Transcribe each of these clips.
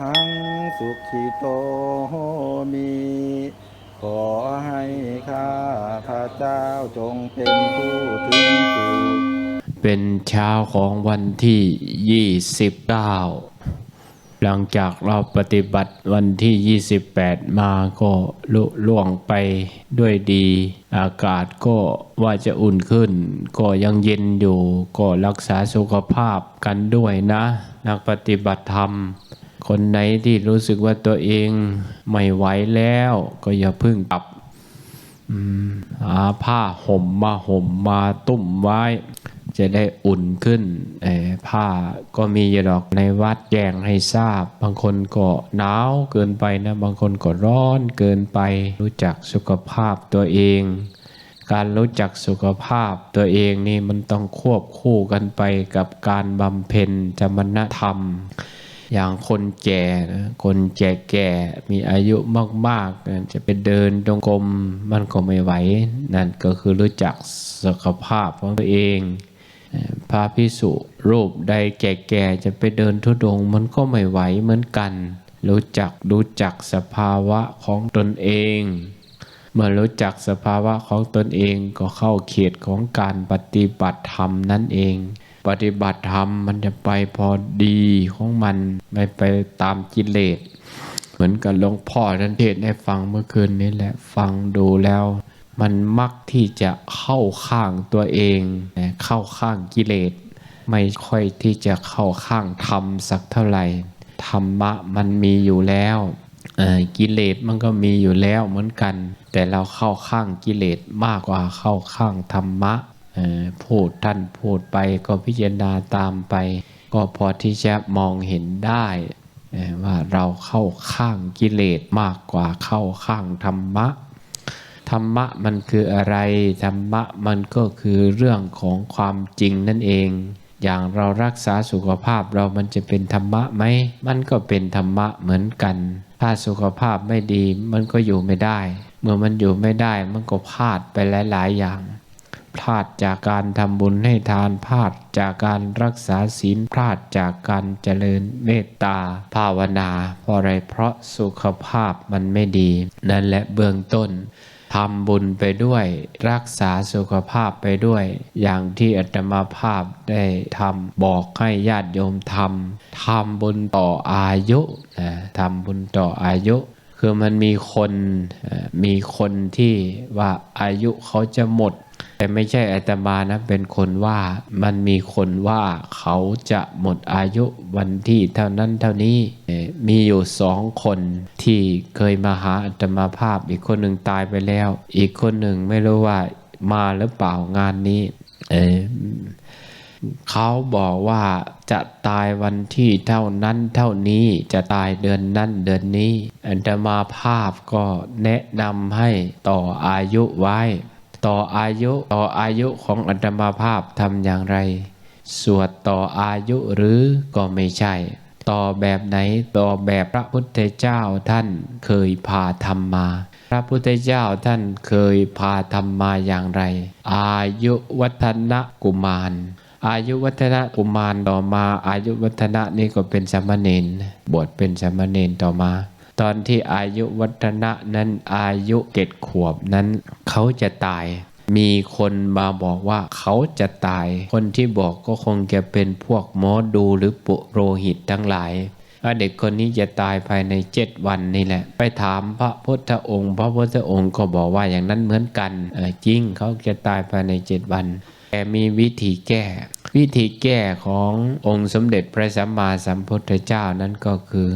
หังสุขิโตมี ขอให้ข้าพระเจ้าจงเป็นผู้ถึงสุขเป็นเช้าของวันที่ 29 หลังจากเราปฏิบัติวันที่ 28 มาก็ลุล่วงไปด้วยดี อากาศก็ว่าจะอุ่นขึ้น ก็ยังเย็นอยู่ ก็รักษาสุขภาพกันด้วยนะ นักปฏิบัติธรรม คนไหนที่รู้สึกว่าตัวเองไม่ไหวแล้ว ก็อย่าเพึ่งกลับอาผ้าห่มมาห่มมาตุ้มไว้ จะได้อุ่นขึ้นผ้าก็มีอยู่ดอกในวัดแจงให้ทราบ บางคนก็หนาวเกินไปนะ บางคนก็ร้อนเกินไป รู้จักสุขภาพตัวเอง การรู้จักสุขภาพตัวเองนี่มันต้องควบคู่กันไปกับการบำเพ็ญจมณธรรม อย่างคนแก่นะคนแก่แก่มีอายุมากๆนะจะไปเดินจงกรมมันก็ไม่ไหว นั่นก็คือรู้จักสุขภาพของตัวเอง พระพิสุรูปใดแก่ๆจะไปเดินทุดงมันก็ไม่ไหวเหมือนกัน รู้จักรู้จักสภาวะของตนเอง เมื่อรู้จักสภาวะของตนเองก็เข้าเขตของการปฏิบัติธรรมนั่นเอง ปฏิบัติธรรมมันจะไปพอดีของมันไม่ไปตามกิเลส เหมือนกับหลวงพ่อท่านเทศน์ให้ฟังเมื่อคืนนี้แหละฟังดูแล้ว มันมักที่จะเข้าข้างตัวเองนะเข้าข้างกิเลส ไม่ค่อยที่จะเข้าข้างธรรมสักเท่าไหร่ธรรมะมันมีอยู่แล้วกิเลสมันก็มีอยู่แล้วเหมือนกัน แต่เราเข้าข้างกิเลสมากกว่าเข้าข้างธรรมะพูดท่านพูดไปก็พิจารณาตามไป ก็พอที่จะมองเห็นได้ว่าเราเข้าข้างกิเลสมากกว่าเข้าข้างธรรมะ ธรรมะมันคืออะไร ธรรมะมันก็คือเรื่องของความจริงนั่นเอง อย่างเรารักษาสุขภาพเรามันจะเป็นธรรมะไหม มันก็เป็นธรรมะเหมือนกัน ถ้าสุขภาพไม่ดีมันก็อยู่ไม่ได้ เมื่อมันอยู่ไม่ได้มันก็พลาดไปหลาย ๆ อย่าง พลาดจากการทำบุญให้ทานพลาดจากการรักษาศีลพลาดจากการเจริญเมตตาภาวนา เพราะอะไรเพราะสุขภาพมันไม่ดี นั่นแหละเบื้องต้น ทำบุญไปด้วย รักษาสุขภาพไปด้วย อย่างที่อาตมาภาพได้ทำบอกให้ญาติโยมทำทำบุญต่ออายุนะทำบุญต่ออายุ คือมันมีคนมีคนที่ว่าอายุเขาจะหมด แต่ไม่ใช่อาตมานะ เป็นคนว่ามันมีคนว่าเขาจะหมดอายุวันที่เท่านั้นเท่านี้มีอยู่สองคนที่เคยมาหาอาตมาภาพ อีกคนหนึ่งตายไปแล้ว อีกคนหนึ่งไม่รู้ว่ามาหรือเปล่างานนี้เอเขาบอกว่าจะตายวันที่เท่านั้นเท่านี้จะตายเดือนนั้นเดือนนี้อันตมาภาพก็แนะนำให้ต่ออายุไว้ ต่ออายุต่ออายุของอัตมาภาพทำอย่างไร สวดต่ออายุหรือก็ไม่ใช่ ต่อแบบไหนต่อแบบพระพุทธเจ้าท่านเคยพาทำมา พระพุทธเจ้าท่านเคยพาทำมาอย่างไร อายุวัฒนกุมาร อายุวัฒนกุมารต่อมาอายุวัฒนะนี่ก็เป็นสมเณรบวชเป็นสมเณรต่อมา ตอนที่อายุวัฒนะนั้นอายุเจ็ดขวบนั้นเขาจะตาย มีคนมาบอกว่าเขาจะตาย คนที่บอกก็คงจะเป็นพวกหมอดูหรือปุโรหิตทั้งหลายว่าเด็กคนนี้จะตายภายในเจ็ดวันนี่แหละ ไปถามพระพุทธองค์ พระพุทธองค์ก็บอกว่าอย่างนั้นเหมือนกันจริงเขาจะตายภายในเจ็ดวัน แต่มีวิธีแก้ วิธีแก้ขององค์สมเด็จพระสัมมาสัมพุทธเจ้านั้นก็คือ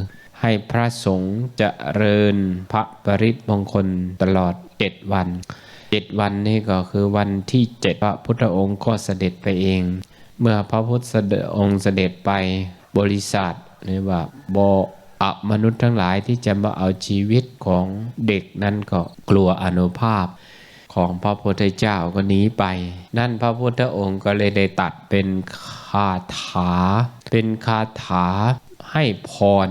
ให้พระสงฆ์เจริญพระปริตมงคลตลอดเจ็ดวันเจ็ดวันนี่ก็คือวันที่เจ็ดพระพุทธองค์ก็เสด็จไปเอง เมื่อพระพุทธองค์เสด็จไปบริษัทนี่ว่าบอมนุษย์ทั้งหลายที่จะมาเอาชีวิตของเด็กนั้นก็กลัวอนุภาพของพระพุทธเจ้าก็หนีไป นั่นพระพุทธองค์ก็เลยได้ตัดเป็นคาถา เป็นคาถา ให้พร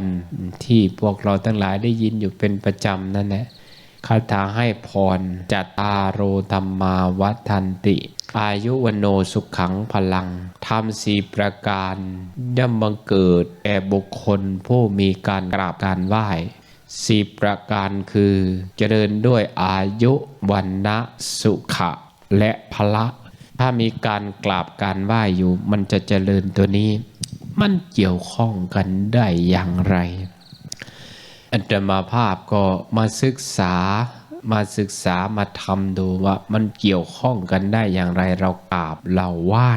ที่พวกเราทั้งหลายได้ยินอยู่เป็นประจำนั่นแหละคาถาให้พรจัตตาโรธรรมาวัฏันติ อายุวโนสุขขังพลังทำสี่ประการย่อมบังเกิดแก่บุคคลผู้มีการกราบการไหว้สี่ประการคือเจริญด้วยอายุวันนะสุขะ และพละ ถ้ามีการกราบการไหว้อยู่ มันจะเจริญตัวนี้ มันเกี่ยวข้องกันได้อย่างไร อัตมาภาพก็มาศึกษามาศึกษามาทำดูว่ามันเกี่ยวข้องกันได้อย่างไรเรากราบเราไหว้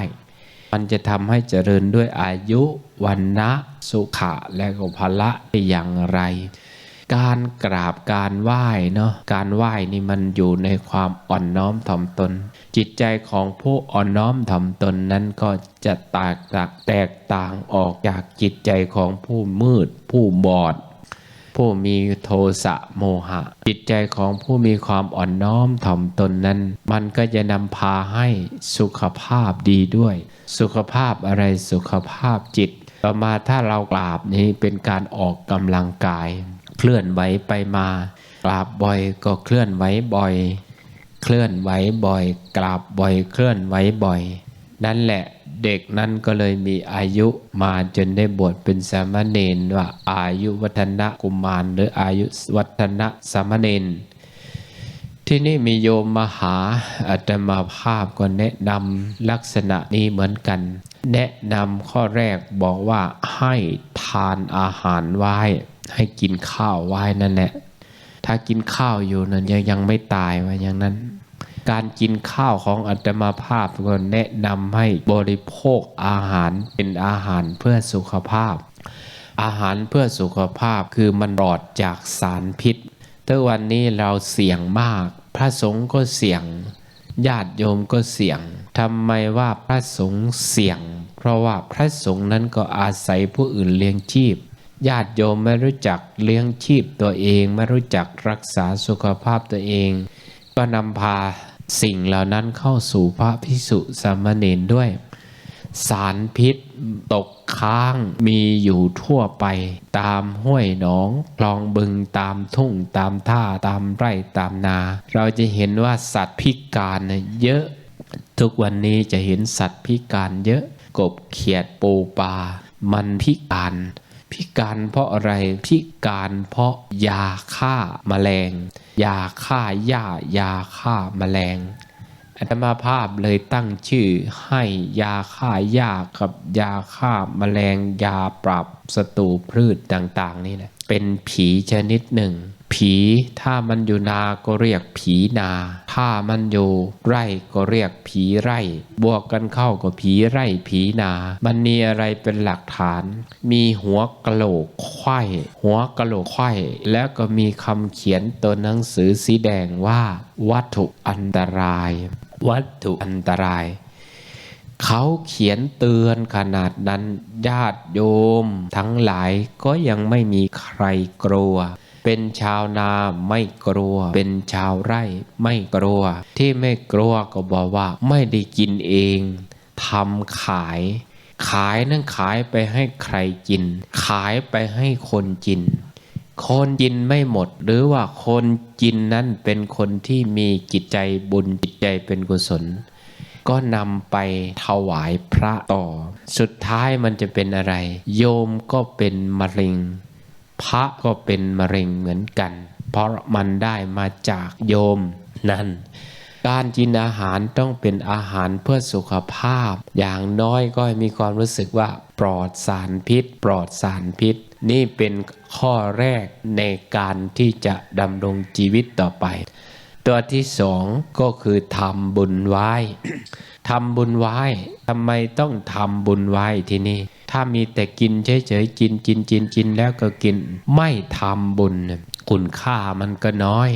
มันจะทำให้เจริญด้วยอายุวันนะสุขะและก็พละได้อย่างไร การกราบการไหว้เนาะการไหว้นี่มันอยู่ในความอ่อนน้อมถ่อมตน จิตใจของผู้อ่อนน้อมถ่อมตนนั้นก็จะแตกต่างแตกต่างออกจากจิตใจของผู้มืด ผู้บอด ผู้มีโทสะโมหะ จิตใจของผู้มีความอ่อนน้อมถ่อมตนนั้น มันก็จะนำพาให้สุขภาพดีด้วย สุขภาพอะไรสุขภาพจิต ต่อมาถ้าเรากราบนี้เป็นการออกกำลังกาย เคลื่อนไหวไปมากราบบ่อยก็เคลื่อนไหวบ่อย เคลื่อนไหวบ่อย กราบบ่อย เคลื่อนไหวบ่อย นั่นแหละเด็กนั้นก็เลยมีอายุมาจนได้บวชเป็นสามเณรว่า อายุวัฒนะกุมาร หรืออายุวัฒนะสามเณรที่นี่มีโยมมาหาอาตมาภาพก็แนะนำลักษณะนี้เหมือนกัน แนะนำข้อแรกบอกว่าให้ทานอาหารไว้ ให้กินข้าวไว้นั่นแหละ ถ้ากินข้าวอยู่นั้นยังยังไม่ตายว่าอย่างนั้น การกินข้าวของอัตมาภาพก็แนะนำให้บริโภคอาหารเป็นอาหารเพื่อสุขภาพ อาหารเพื่อสุขภาพคือมันปลอดจากสารพิษแต่วันนี้เราเสี่ยงมาก พระสงฆ์ก็เสี่ยง ญาติโยมก็เสี่ยงทำไมว่าพระสงฆ์เสี่ยง เพราะว่าพระสงฆ์นั้นก็อาศัยผู้อื่นเลี้ยงชีพ ญาติโยมไม่รู้จักเลี้ยงชีพตัวเอง ไม่รู้จักรักษาสุขภาพตัวเอง ก็นำพาสิ่งเหล่านั้นเข้าสู่พระพิสุสามเณรด้วย สารพิษตกค้างมีอยู่ทั่วไป ตามห้วยหนองคลองบึงตามทุ่งตามท่าตามไร่ตามนา เราจะเห็นว่าสัตว์พิการเนี่ยเยอะ ทุกวันนี้จะเห็นสัตว์พิการเยอะ กบเขียดปูปลามันพิการ พิการเพราะอะไรพิการเพราะยาฆ่าแมลง ยาฆ่าหญ้ายาฆ่าแมลงอาตมาภาพเลยตั้งชื่อให้ยาฆ่าหญ้ากับยาฆ่าแมลงยาปรับศัตรูพืชต่าง ๆ นี่แหละเป็นผีชนิดหนึ่ง ผีถ้ามันอยู่นาก็เรียกผีนา ถ้ามันอยู่ไร่ก็เรียกผีไร่ บวกกันเข้าก็ผีไร่ผีนา มันมีอะไรเป็นหลักฐาน มีหัวกะโหลกไขว้หัวกะโหลกไขว้แล้วก็มีคำเขียนตัวหนังสือสีแดงว่า วัตถุอันตราย วัตถุอันตรายเขาเขียนเตือนขนาดนั้นญาติโยม ทั้งหลายก็ยังไม่มีใครกลัว เป็นชาวนาไม่กลัว เป็นชาวไร่ไม่กลัว ที่ไม่กลัวก็บอกว่าไม่ได้กินเองทำขาย ขายนั่นขายไปให้ใครกิน ขายไปให้คนกิน คนกินไม่หมด หรือว่าคนกินนั้นเป็นคนที่มีจิตใจบุญจิตใจเป็นกุศล ก็นำไปถวายพระต่อ สุดท้ายมันจะเป็นอะไร โยมก็เป็นมะเร็ง พระก็เป็นมะเร็งเหมือนกัน เพราะมันได้มาจากโยมนั่น การกินอาหารต้องเป็นอาหารเพื่อสุขภาพ อย่างน้อยก็ให้มีความรู้สึกว่าปลอดสารพิษ ปลอดสารพิษ นี่เป็นข้อแรกในการที่จะดำรงชีวิตต่อไป ตัวที่สองก็คือทำบุญไว้ทำบุญไว้ทำไมต้องทำบุญไว้ที่นี่ ถ้ามีแต่กินเฉยๆกินกินกินกินแล้วก็กิน ไม่ทำบุญคุณค่ามันก็น้อย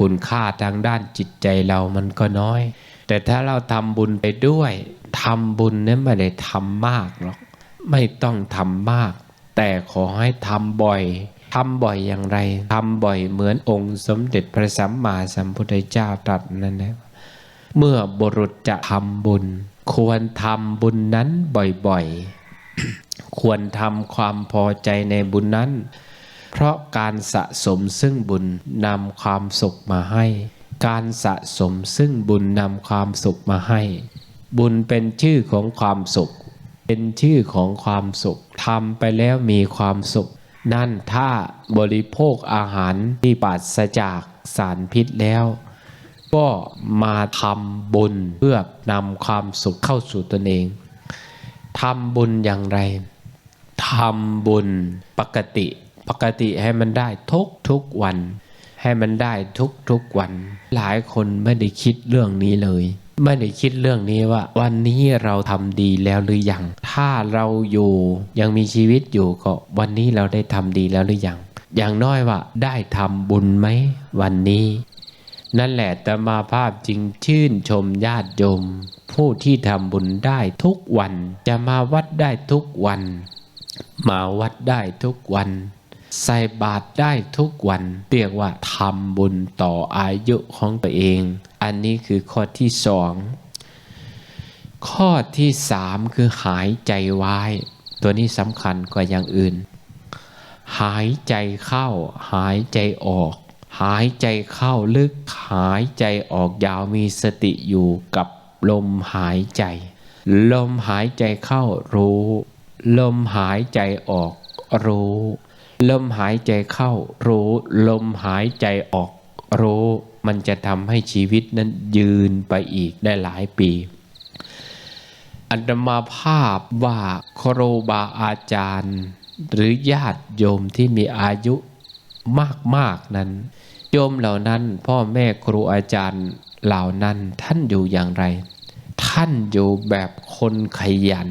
คุณค่าทางด้านจิตใจเรามันก็น้อย แต่ถ้าเราทำบุญไปด้วยทำบุญนี่ยไม่ได้ทำมากหรอกไม่ต้องทำมาก แต่ขอให้ทำบ่อยทำบ่อยอย่างไรทำบ่อยเหมือนองค์สมเด็จพระสัมมาสัมพุทธเจ้าตรัสนั่นนะเมื่อบุรุษจะทำบุญ ควรทำบุญนั้นบ่อยๆ ควรทำความพอใจในบุญนั้น เพราะการสะสมซึ่งบุญนำความสุขมาให้ การสะสมซึ่งบุญนำความสุขมาให้ บุญเป็นชื่อของความสุข เป็นชื่อของความสุขทำไปแล้วมีความสุข นั่นถ้าบริโภคอาหารที่ปราศจากสารพิษแล้วก็มาทำบุญเพื่อนำความสุขเข้าสู่ตนเอง ทำบุญอย่างไรทำบุญปกติ ปกติให้มันได้ทุกทุกวัน ให้มันได้ทุกทุกวัน หลายคนไม่ได้คิดเรื่องนี้เลย ไม่ได้คิดเรื่องนี้ว่า วันนี้เราทำดีแล้วหรือยัง ถ้าเราอยู่ยังมีชีวิตอยู่ก็วันนี้เราได้ทำดีแล้วหรือยังอย่างน้อยว่าได้ทำบุญไหมวันนี้ นั่นแหละตมาภาพจึงชื่นชมญาติโยม ผู้ที่ทำบุญได้ทุกวัน จะมาวัดได้ทุกวัน มาวัดได้ทุกวัน ใส่บาตรได้ทุกวัน เรียกว่าทำบุญต่ออายุของตัวเอง อันนี้คือข้อที่สองข้อที่สามคือหายใจไว้ ตัวนี้สำคัญกว่าอย่างอื่น หายใจเข้าหายใจออก หายใจเข้าลึกหายใจออกยาวมีสติอยู่กับลมหายใจ ลมหายใจเข้ารู้ ลมหายใจออกรู้ ลมหายใจเข้ารู้ ลมหายใจออกรู้ มันจะทำให้ชีวิตนั้นยืนไปอีกได้หลายปีอัตมาภาพว่าครูบาอาจารย์ หรือญาติโยมที่มีอายุมากๆนั้น โยมเหล่านั้นพ่อแม่ครูอาจารย์เหล่านั้นท่านอยู่อย่างไร ท่านอยู่แบบคนขยัน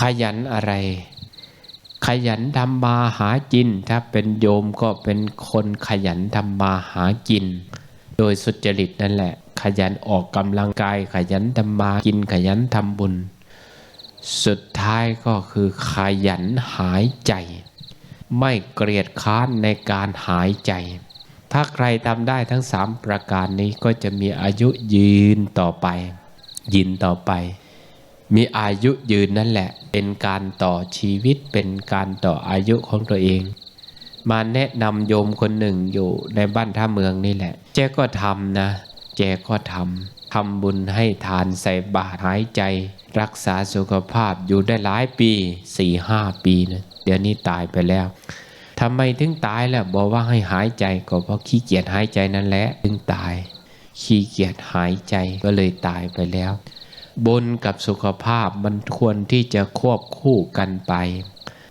ขยันอะไร ขยันทำมาหากิน ถ้าเป็นโยมก็เป็นคนขยันทำมาหากิน โดยสุจริตนั่นแหละ ขยันออกกำลังกาย ขยันทำมากินขยันทำบุญ สุดท้ายก็คือขยันหายใจ ไม่เกลียดค้านในการหายใจ ถ้าใครทำได้ทั้งสามประการนี้ก็จะมีอายุยืนต่อไป ยืนต่อไป มีอายุยืนนั่นแหละ เป็นการต่อชีวิตเป็นการต่ออายุของตัวเอง มาแนะนำโยมคนหนึ่งอยู่ในบ้านท่าเมืองนี่แหละ แจก็ทำนะ แจก็ทำทำบุญให้ทานใส่บาตรหายใจ รักษาสุขภาพอยู่ได้หลายปีสี่ห้าปีนะเดี๋ยวนี้ตายไปแล้ว ทำไมถึงตายล่ะบอกว่าให้หายใจก็เพราะขี้เกียจหายใจนั่นแหละถึงตาย ขี้เกียจหายใจก็เลยตายไปแล้วบุญกับสุขภาพมันควรที่จะควบคู่กันไป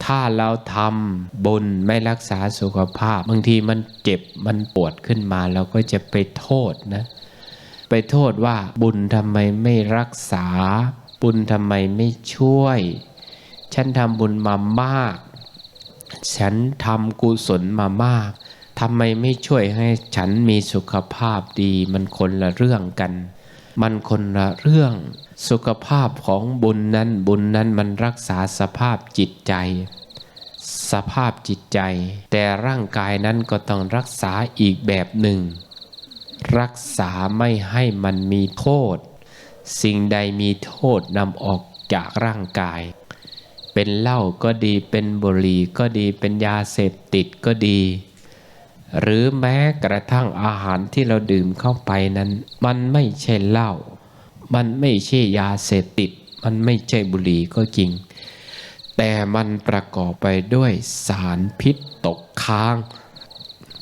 ถ้าเราทำบุญไม่รักษาสุขภาพ บางทีมันเจ็บมันปวดขึ้นมาเราก็จะไปโทษนะ ไปโทษว่าบุญทำไมไม่รักษา บุญทำไมไม่ช่วย ฉันทำบุญมามาก ฉันทำกุศลมามากทำไมไม่ช่วยให้ฉันมีสุขภาพดีมันคนละเรื่องกัน มันคนละเรื่อง สุขภาพของบุญนั้นบุญนั้นมันรักษาสภาพจิตใจ สภาพจิตใจ แต่ร่างกายนั้นก็ต้องรักษาอีกแบบหนึ่ง รักษาไม่ให้มันมีโทษ สิ่งใดมีโทษนำออกจากร่างกาย เป็นเหล้าก็ดีเป็นบุหรี่ก็ดีเป็นยาเสพติดก็ดี หรือแม้กระทั่งอาหารที่เราดื่มเข้าไปนั้น มันไม่ใช่เหล้ามันไม่ใช่ยาเสพติด มันไม่ใช่บุหรี่ก็จริง แต่มันประกอบไปด้วยสารพิษตกค้าง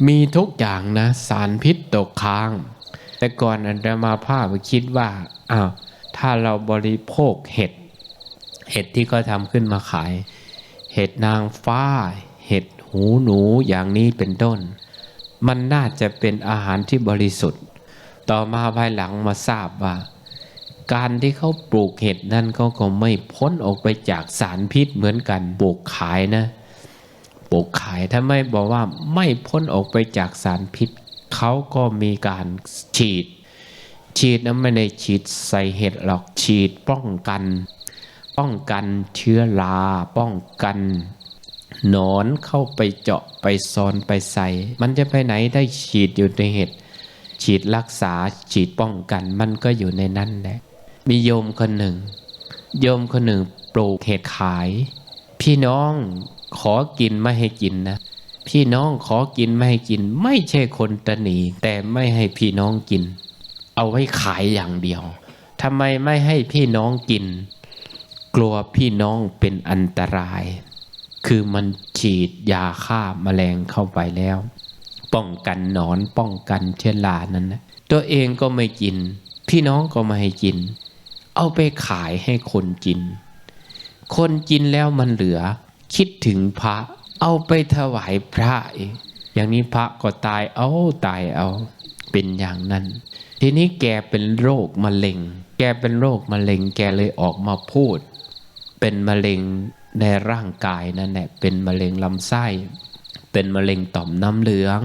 มีทุกอย่างนะสารพิษตกค้าง แต่ก่อนอันดามาภาพคิดว่าอ้าวถ้าเราบริโภคเห็ด เห็ดที่เขาทำขึ้นมาขาย เห็ดนางฟ้า เห็ดหูหนูอย่างนี้เป็นต้น มันน่าจะเป็นอาหารที่บริสุทธิ์ ต่อมาภายหลังมาทราบว่า การที่เขาปลูกเห็ดนั่นเขาก็ไม่พ้นออกไปจากสารพิษเหมือนกันปลูกขายนะปลูกขายถ้าไม่บอกว่าไม่พ้นออกไปจากสารพิษเขาก็มีการฉีด ฉีดนั้นไม่ได้ฉีดใส่เห็ดหรอกฉีดป้องกัน ป้องกันเชื้อราป้องกันหนอนเข้าไปเจาะไปซอนไปใส่ มันจะไปไหนได้ฉีดอยู่ในเห็ดฉีดรักษาฉีดป้องกันมันก็อยู่ในนั้นแหละมีโยมคนหนึ่ง โยมคนหนึ่งปลูกเห็ดขาย พี่น้องขอกินไม่ให้กินนะพี่น้องขอกินไม่ให้กิน ไม่ใช่คนตะหนีแต่ไม่ให้พี่น้องกิน เอาไว้ขายอย่างเดียวทำไมไม่ให้พี่น้องกิน กลัวพี่น้องเป็นอันตราย คือมันฉีดยาฆ่าแมลงเข้าไปแล้ว ป้องกันหนอนป้องกันเชื้อรานั้นนะตัวเองก็ไม่กิน พี่น้องก็ไม่ให้กิน เอาไปขายให้คนกิน คนกินแล้วมันเหลือ คิดถึงพระ เอาไปถวายพระเองอย่างนี้พระก็ตายเอาตายเอา เป็นอย่างนั้น ทีนี้แกเป็นโรคมะเร็ง แกเป็นโรคมะเร็งแกเลยออกมาพูด เป็นมะเร็งในร่างกายนั่นแหละเป็นมะเร็งลำไส้ เป็นมะเร็งต่อมน้ำเหลือง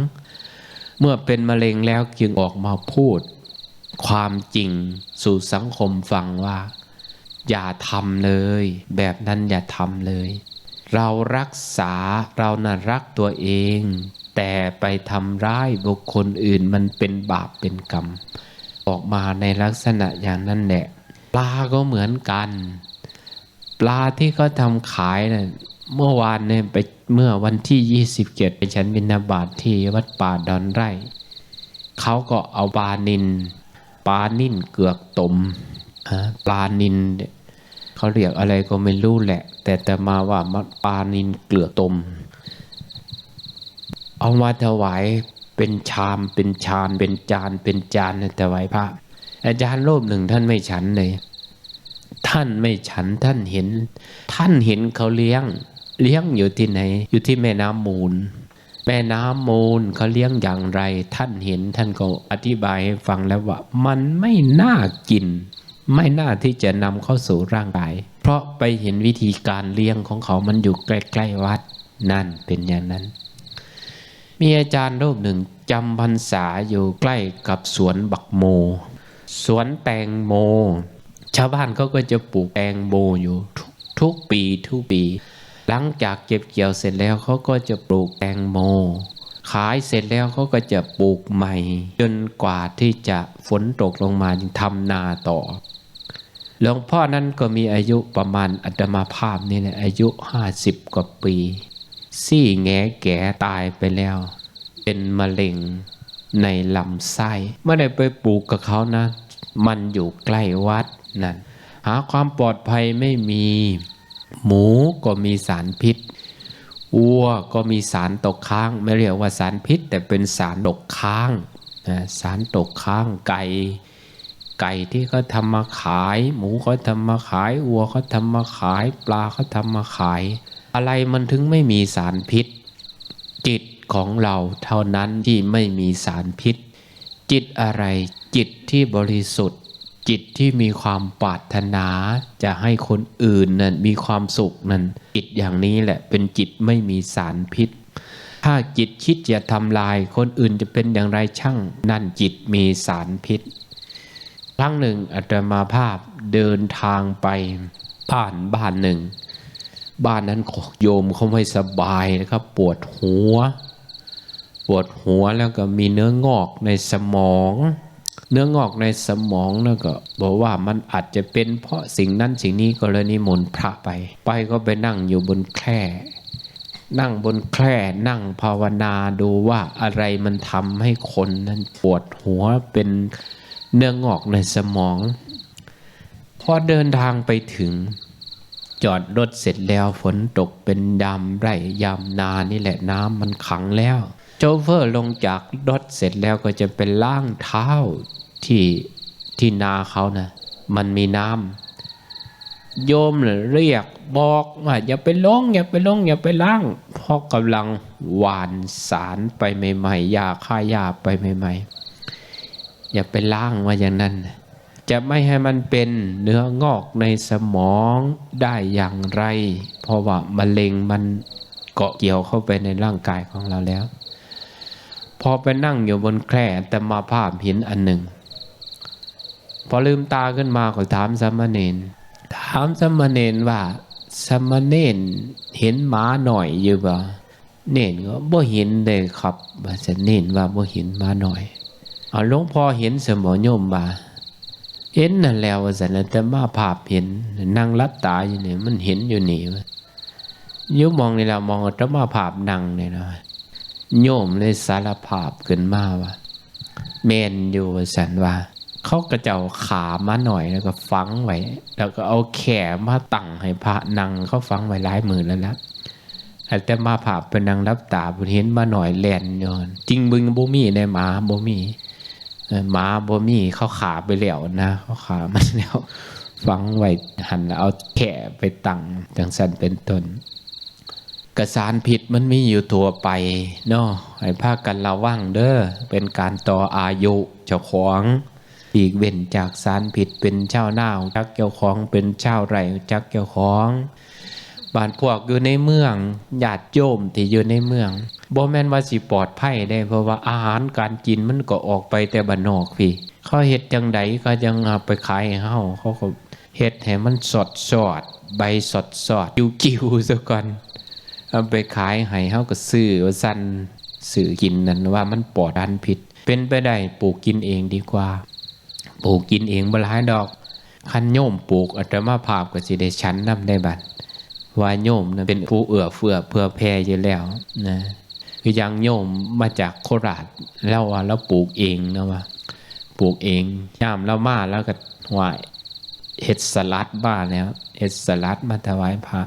เมื่อเป็นมะเร็งแล้วจึงออกมาพูด ความจริงสู่สังคมฟังว่า อย่าทำเลย แบบนั้นอย่าทำเลย เรารักษาเราน่ะรักตัวเอง แต่ไปทำร้ายบุคคลอื่นมันเป็นบาปเป็นกรรม ออกมาในลักษณะอย่างนั้นแหละปลาก็เหมือนกัน ปลาที่เขาทำขายนะ่ะเมื่อวานเนี่ยไปเมื่อวันที่27ไปฉันบินาบาตทที่วัดป่าดอนไร่เขาก็เอาปลานินปลานิ่นเกือกตมปลานินเขาเรียกอะไรก็ไม่รู้แหละ แต่แต่มาว่ามันปลานินเกลือกตม เอามาถวายเป็นชามเป็นชานเป็นจานเป็นจานเนี่ยถวายพระอาจารย์รูปหนึ่งท่านไม่ฉันเลย ท่านไม่ฉันท่านเห็น ท่านเห็นเขาเลี้ยง เลี้ยงอยู่ที่ไหน อยู่ที่แม่น้ำมูล แม่น้ำมูลเขาเลี้ยงอย่างไร ท่านเห็นท่านก็อธิบายให้ฟังแล้วว่า มันไม่น่ากิน ไม่น่าที่จะนำเข้าสู่ร่างกาย เพราะไปเห็นวิธีการเลี้ยงของเขามันอยู่ใกล้ๆวัด นั่นเป็นอย่างนั้น มีอาจารย์รูปหนึ่งจำพรรษาอยู่ใกล้กับสวนบักโม สวนแตงโม ชาวบ้านเขาก็จะปลูกแตงโมอยู่ทุกทุกปีทุกปี หลังจากเก็บเกี่ยวเสร็จแล้วเขาก็จะปลูกแตงโม ขายเสร็จแล้วเขาก็จะปลูกใหม่ จนกว่าที่จะฝนตกลงมาจึงทำนาต่อหลวงพ่อนั้นก็มีอายุประมาณอัตมาภาพนี่แหละอายุห้าสิบกว่าปี ซี่แงแก่ตายไปแล้ว เป็นมะเร็งในลำไส้ไม่ได้ไปปลูกกับเขานะ มันอยู่ใกล้วัด นั่นหาความปลอดภัยไม่มี หมูก็มีสารพิษวัวก็มีสารตกค้าง ไม่เรียกว่าสารพิษ แต่เป็นสารตกค้างนะสารตกค้างไก่ ไก่ที่เขาทำมาขาย หมูเขาทำมาขายวัวเขาทำมาขาย ปลาเขาทำมาขาย อะไรมันถึงไม่มีสารพิษ จิตของเราเท่านั้นที่ไม่มีสารพิษ จิตอะไรจิตที่บริสุทธิ์ จิตที่มีความปรารถนาจะให้คนอื่นนั้นมีความสุขนั้นจิตอย่างนี้แหละเป็นจิตไม่มีสารพิษ ถ้าจิตคิดจะทำลายคนอื่นจะเป็นอย่างไรช่าง นั่นจิตมีสารพิษ ครั้งหนึ่งอาตมาภาพเดินทางไปผ่านบ้านหนึ่ง บ้านนั้นโยมเขาไม่สบายนะครับปวดหัว ปวดหัวแล้วก็มีเนื้องอกในสมอง เนื้องอกในสมองแล้วก็ บอกว่ามันอาจจะเป็นเพราะสิ่งนั้นสิ่งนี้ก็เลยนิมนต์พระไป ไปก็ไปนั่งอยู่บนแคร่นั่งบนแคร่นั่งภาวนาดูว่าอะไรมันทำให้คนนั้นปวดหัวเป็นเนื้องอกในสมองพอเดินทางไปถึง จอดรถเสร็จแล้วฝนตกเป็นยามไร่ยามนานี่แหละน้ำมันขังแล้ว โจเฟอร์ลงจากรถเสร็จแล้วก็จะเป็นล้างเท้าที่ที่นาเขานะ มันมีน้ำโยมน่ะเรียกบอกว่าอย่าไปลงอย่าไปลงอย่าไปล้างเพราะกำลังหวานสารไปใหม่ๆยาฆ่าหญ้าไปใหม่ๆอย่าไปล้างว่าอย่างนั้น จะไม่ให้มันเป็นเนื้องอกในสมองได้อย่างไร เพราะว่ามะเร็งมันเกาะเกี่ยวเข้าไปในร่างกายของเราแล้ว พอไปนั่งอยู่บนแคร่แต่มาภาพเห็นอันหนึ่ง พอลืมตาขึ้นมาก็ถามสามเณรถามสามเณรว่าสามเณรเห็นหมาหน่อยอยู่บ่เน่นก็บ่เห็นเลยครับว่าจะเน่นว่าบ่เห็นหมาหน่อยเอาหลวงพ่อเห็นสมอโยมบ่าเห็นนั่นแล้วว่าสันน่ะแต่มาภาพเห็นนั่งรับตาอยู่เนี่ยมันเห็นอยู่นี่ยมมองนี่เรามองแต่มาภาพนั่งเนี่ยนะ โยมเลยสารภาพขึ้นมาว่าแมนอยู่สันว่า เขากระเจ้าขามาหน่อยแล้วก็ฟังไว้ แล้วก็เอาแขมาตั้งให้พระนังเขาฟังไว้หลายหมื่นแล้วละแต่มาผ่าเป็นนางรับตาบุเห็นมาหน่อยแลนยอนจริงบึงบ่มีในหมาบ่มีหมาบ่มีเขาขาไปแล้วนะเขาขามันแล้วฟังไว้หันเอาแขไปตั้งจังสันเป็นต้น กระสารผิดมันมีอยู่ทั่วไปเนาะให้พากันระวังเด้อเป็นการต่ออายุเจ้าของอีกเว้นจากสารผิดเป็นเจ้าหน้าจักเจ้าของเป็นเจ้าไรจักเจ้าของบ้านพวกอยู่ในเมืองญาติโยมที่อยู่ในเมืองบ่แม่นว่าสิปลอดภัยได้เพราะว่าอาหารการกินมันก็ออกไปแต่บ้านนอกพี่เขาเฮ็ดจังใดก็ยังเอาไปขายเฮาเขาก็เฮ็ดให้มันสดสดใบสดสดกิ้วๆซะก่อน เอาไปขายให้เฮาก็ซื้อว่าสั่นซื้อกินนั่นว่ามันปลอดอันผิดเป็นไปได้ปลูกกินเองดีกว่า ปลูกกินเองบลายดอก คันโยมปลูกอัตมาภาพก็สิได้ชั้นนำได้บัดว่าโยมนั้นเป็นผู้เอื้อเฟื้อเพื่อแผ่อยู่แล้วนะคือยังโยมมาจากโคราชแล้วว่าเราปลูกเองนะว่าปลูกเองย่ามเรามาแล้วก็ไหวเฮ็ดสลัดบ้าแล้วเฮ็ดสลัดมาถวายพระ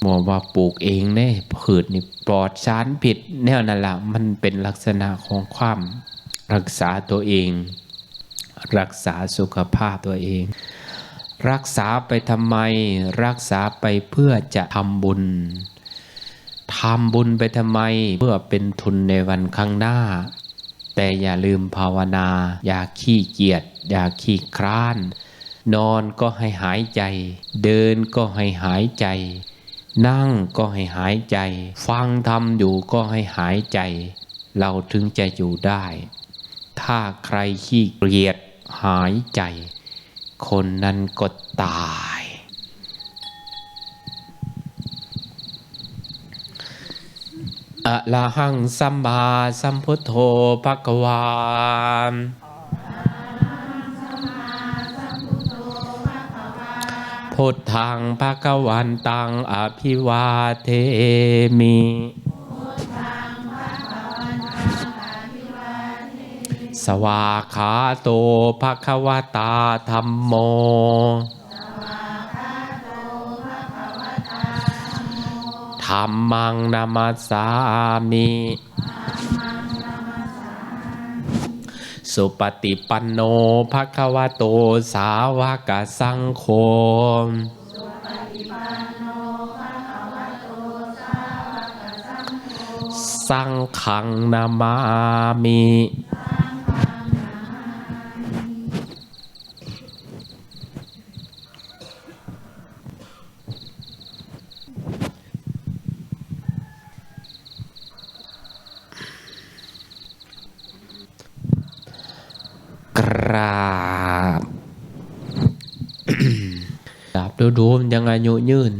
หมอว่าปลูกเองเนี่ยผืดนี่ปลอดสารผิด แนวนั่นแหละมันเป็นลักษณะของความรักษาตัวเอง รักษาสุขภาพตัวเอง รักษาไปทำไม รักษาไปเพื่อจะทำบุญทำบุญไปทำไมเพื่อเป็นทุนในวันข้างหน้า แต่อย่าลืมภาวนา อย่าขี้เกียจอย่าขี้คร้าน นอนก็ให้หายใจ เดินก็ให้หายใจ นั่งก็ให้หายใจ ฟังทำอยู่ก็ให้หายใจ เราถึงจะอยู่ได้ ถ้าใครขี้เกียจหายใจ คนนั้นก็ตาย อะระหังสัมมาสัมพุทโธภะคะวา พุทธังภะคะวันตังอภิวาเทมิสวาขาโตภะคะวตาธรรมโม ธรรมังนามัสสามิ สุปฏิปันโนภะคะวะโตสาวกสังโฆสังขังนามามิ กราบ กราบดูดูมันยังอายุยืน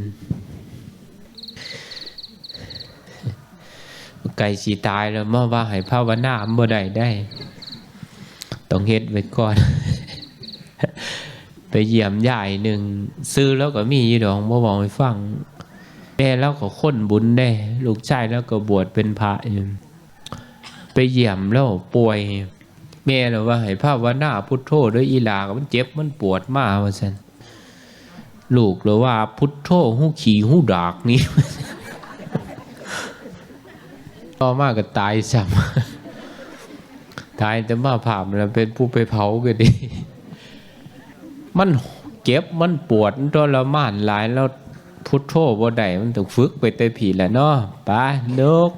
ไก่ สีตายแล้วมาว่าให้ภาวนาบ่ได้ได้ ต้องเฮ็ดไว้ก่อน ไปเยี่ยมยายหนึ่งซื้อแล้วก็มีอยู่ดอกบ่บอกให้ฟังแม่แล้วก็ค้นบุญได้ ลูกชายแล้วก็บวชเป็นพระอยู่ไปเยี่ยมแล้วป่วย แม่เราว่าให้ภาวนาพุทโธด้วยอีหลากมันเจ็บมันปวดมากว่าซั่นลูกเราว่าพุทโธหูขี่หูดากนี่ ต่อมากก็ตายซ้ำตายแต่มาผ่ามแล้วเป็นผู้ไปเผาก็ดี มันเจ็บมันปวดมันทรมานหลายแล้วพุทโธบ่ได้มันต้องฝึกไปแต่ผีแหละเนาะไปนก